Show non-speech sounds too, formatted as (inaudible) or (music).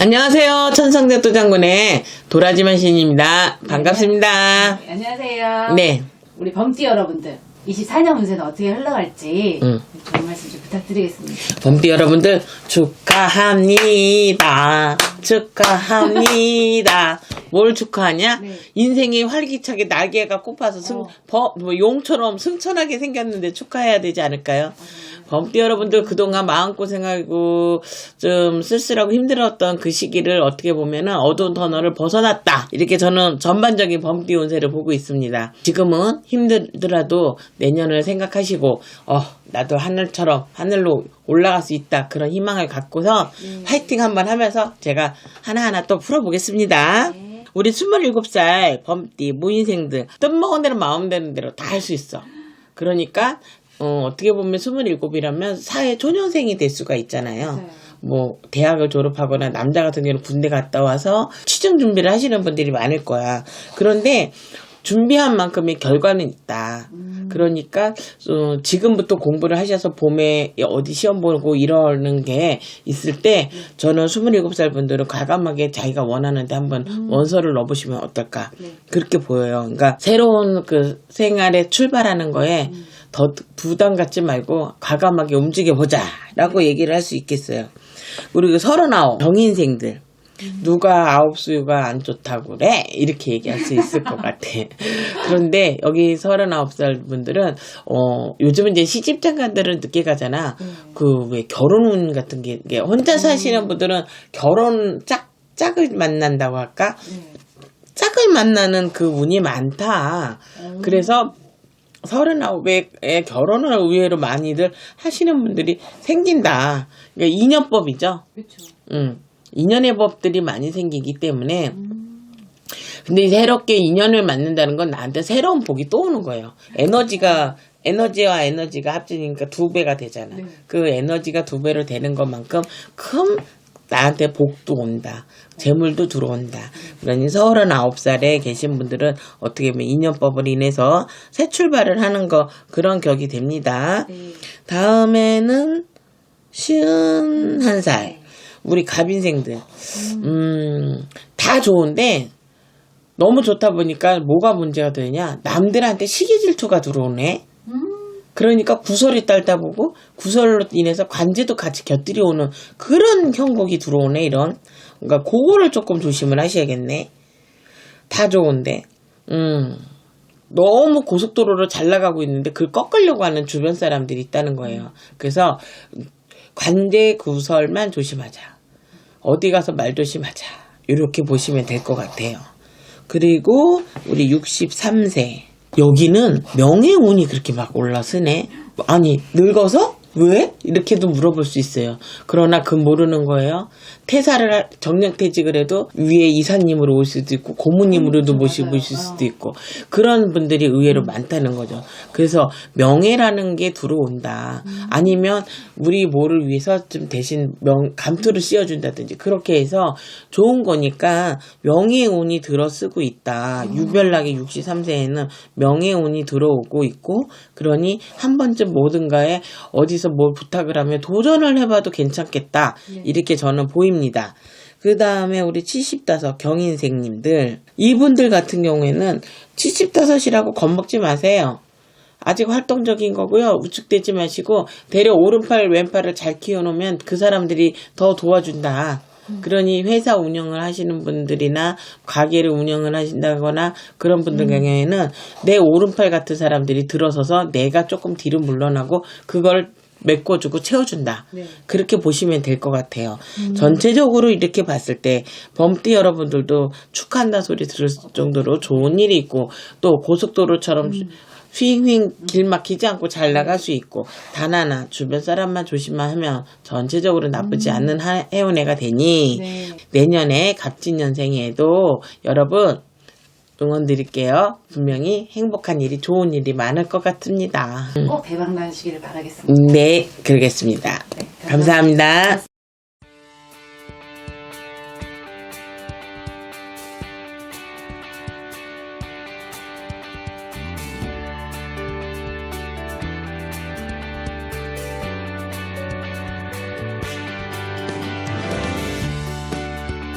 안녕하세요. 천성대도 장군의 도라지만 신입니다. 반갑습니다. 네, 안녕하세요. 네. 우리 범띠 여러분들, 24년 운세는 어떻게 흘러갈지 음. 좋은 말씀 좀 부탁드리겠습니다. 범띠 여러분들 축하합니다. 축하합니다. 뭘 축하하냐? 네. 인생이 활기차게 날개가 꼽아서 승, 어. 버- 뭐 용처럼 승천하게 생겼는데 축하해야 되지 않을까요? 범띠 여러분들 그동안 마음고생하고 좀 쓸쓸하고 힘들었던 그 시기를 어떻게 보면은 어두운 터널을 벗어났다. 이렇게 저는 전반적인 범띠 운세를 보고 있습니다. 지금은 힘들더라도 내년을 생각하시고, 어, 나도 하늘처럼 하늘로 올라갈 수 있다. 그런 희망을 갖고서 파이팅 한번 하면서 제가 하나하나 또 풀어보겠습니다. 네. 우리 27살 범띠 무인생들 뜻먹은 대로 마음 되는 대로 다 할 수 있어. 그러니까 어, 어떻게 보면 27이라면 사회 초년생이 될 수가 있잖아요. 맞아요. 뭐 대학을 졸업하거나 남자 같은 경우는 군대 갔다 와서 취중 준비를 하시는 분들이 많을 거야. 그런데 준비한 만큼의 결과는 있다. 그러니까 어, 지금부터 공부를 하셔서 봄에 어디 시험 보고 이러는 게 있을 때 저는 27살 분들은 과감하게 자기가 원하는데 한번 원서를 넣어보시면 어떨까 네. 그렇게 보여요. 그러니까 새로운 그 생활에 출발하는 거에 더 부담 갖지 말고 과감하게 움직여 보자라고 얘기를 할 수 있겠어요. 그리고 서른아홉 정인생들 누가 아홉 수유가 안 좋다고 그래 이렇게 얘기할 수 있을 것 같아. (laughs) 그런데 여기 서른아홉 살 분들은 어 요즘은 이제 시집 장가들은 늦게 가잖아. 그 왜 결혼운 같은 게 이게 혼자 사시는 분들은 결혼 짝 짝을 만난다고 할까? 짝을 만나는 그 운이 많다. 그래서 서른아홉에 결혼을 의외로 많이들 하시는 분들이 생긴다. 그러니까 인연법이죠. 그렇죠. 음, 인연의 법들이 많이 생기기 때문에 근데 새롭게 인연을 만든다는 건 나한테 새로운 복이 또 오는 거예요. 에너지가 에너지와 에너지가 합치니까 두 배가 되잖아. 네. 그 에너지가 두 배로 되는 것만큼 큰 나한테 복도 온다. 재물도 들어온다. 그러니 서른 아홉 살에 계신 분들은 어떻게 보면 인연법을 인해서 새 출발을 하는 거 그런 격이 됩니다. 네. 다음에는 쉬운 한 살. 우리 갑인생들. 음, 다 좋은데, 너무 좋다 보니까 뭐가 문제가 되냐? 남들한테 시기 질투가 들어오네? 음, 그러니까 구설이 딸다 보고, 구설로 인해서 관제도 같이 곁들여 오는 그런 형국이 들어오네, 이런. 그러니까 그거를 조금 조심을 하셔야겠네. 다 좋은데, 음. 너무 고속도로로 잘 나가고 있는데 그걸 꺾으려고 하는 주변 사람들이 있다는 거예요. 그래서 관제 구설만 조심하자. 어디 가서 말 조심하자. 이렇게 보시면 될 것 같아요. 그리고 우리 63세. 여기는 명예운이 그렇게 막 올라서네. 아니, 늙어서? 왜? 이렇게도 물어볼 수 있어요. 그러나 그 모르는 거예요. 퇴사를, 할- 정년퇴직을 해도 위에 이사님으로 올 수도 있고, 고모님으로도 음, 모시고. 오실 수도 있고, 그런 분들이 의외로 많다는 거죠. 그래서 명예라는 게 들어온다. 아니면 우리 뭐를 위해서 좀 대신 명, 감투를 씌워준다든지, 그렇게 해서 좋은 거니까 명예운이 들어 쓰고 있다. 유별나게 63세에는 명예운이 들어오고 있고, 그러니 한 번쯤 뭐든가에 어디서 뭘 부탁을 하면 도전을 해봐도 괜찮겠다. 이렇게 저는 보입니다. 그 다음에 우리 75 경인생님들. 이분들 같은 경우에는 75이라고 겁먹지 마세요. 아직 활동적인 거고요. 우측대지 마시고 대려 오른팔 왼팔을 잘 키워놓으면 그 사람들이 더 도와준다. 그러니 회사 운영을 하시는 분들이나 가게를 운영을 하신다거나 그런 분들 경우에는 내 오른팔 같은 사람들이 들어서서 내가 조금 뒤로 물러나고 그걸 메꿔주고 채워준다. 네. 그렇게 보시면 될 것 같아요. 전체적으로 이렇게 봤을 때 범띠 여러분들도 축하한다 소리 들을 정도로 좋은 일이 있고 또 고속도로처럼 휘잉휘잉 길 막히지 않고 잘 나갈 수 있고 단 하나 주변 사람만 조심만 하면 전체적으로 나쁘지 않는 하- 해운해가 되니 네. 내년에 갑진년생에도 여러분 응원 드릴게요. 분명히 행복한 일이 좋은 일이 많을 것 같습니다. 꼭 대박 나시기를 바라겠습니다. 네, 그러겠습니다. 네, 감사합니다. 감사합니다.